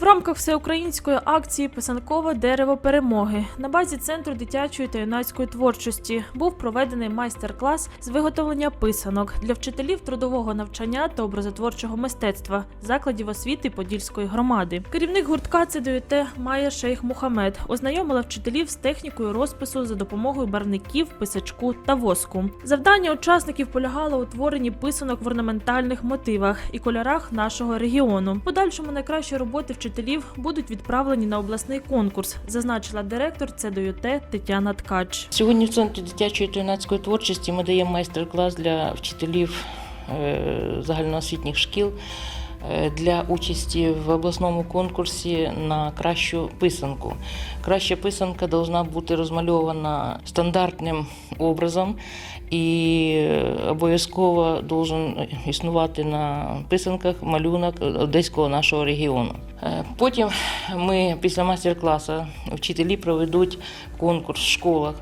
В рамках всеукраїнської акції Писанкове дерево перемоги на базі центру дитячої та юнацької творчості був проведений майстер-клас з виготовлення писанок для вчителів трудового навчання та образотворчого мистецтва закладів освіти Подільської громади. Керівник гуртка ЦДЮТ Майя Шейх Мухамед ознайомила вчителів з технікою розпису за допомогою барвників, писачку та воску. Завдання учасників полягало у творенні писанок в орнаментальних мотивах і кольорах нашого регіону. Подальшому найкращі роботи вчителів будуть відправлені на обласний конкурс, зазначила директор ЦДЮТ Тетяна Ткач. Сьогодні в центрі дитячої та юнацької творчості ми даємо майстер-клас для вчителів е, загальноосвітніх шкіл для участі в обласному конкурсі на кращу писанку. Краща писанка повинна бути розмальована стандартним образом і е, обов'язково должен існувати на писанках малюнок одеського нашого регіону. Е, Потім ми після майстер-класу вчителі проведуть конкурс в школах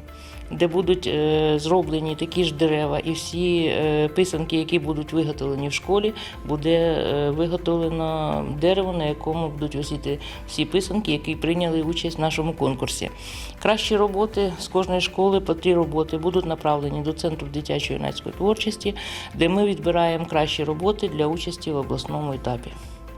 де будуть е, зроблені такі ж дерева, і всі е, писанки, які будуть виготовлені в школі, буде е, виготовлено дерево, на якому будуть висіти всі писанки, які прийняли участь в нашому конкурсі. Кращі роботи з кожної школи по три роботи будуть направлені до центру дитячої юнацької творчості, де ми відбираємо кращі роботи для участі в обласному етапі.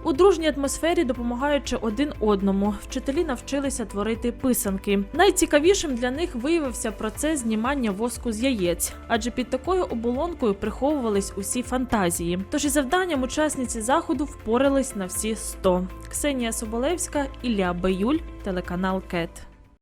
У дружній атмосфері, допомагаючи один одному, вчителі навчилися творити писанки. Найцікавішим для них виявився процес знімання воску з яєць, адже під такою оболонкою приховувались усі фантазії. Тож і завданням учасниці заходу впорались на всі 100. Ксенія Соболевська, Ілля Баюль, телеканал КЕТ.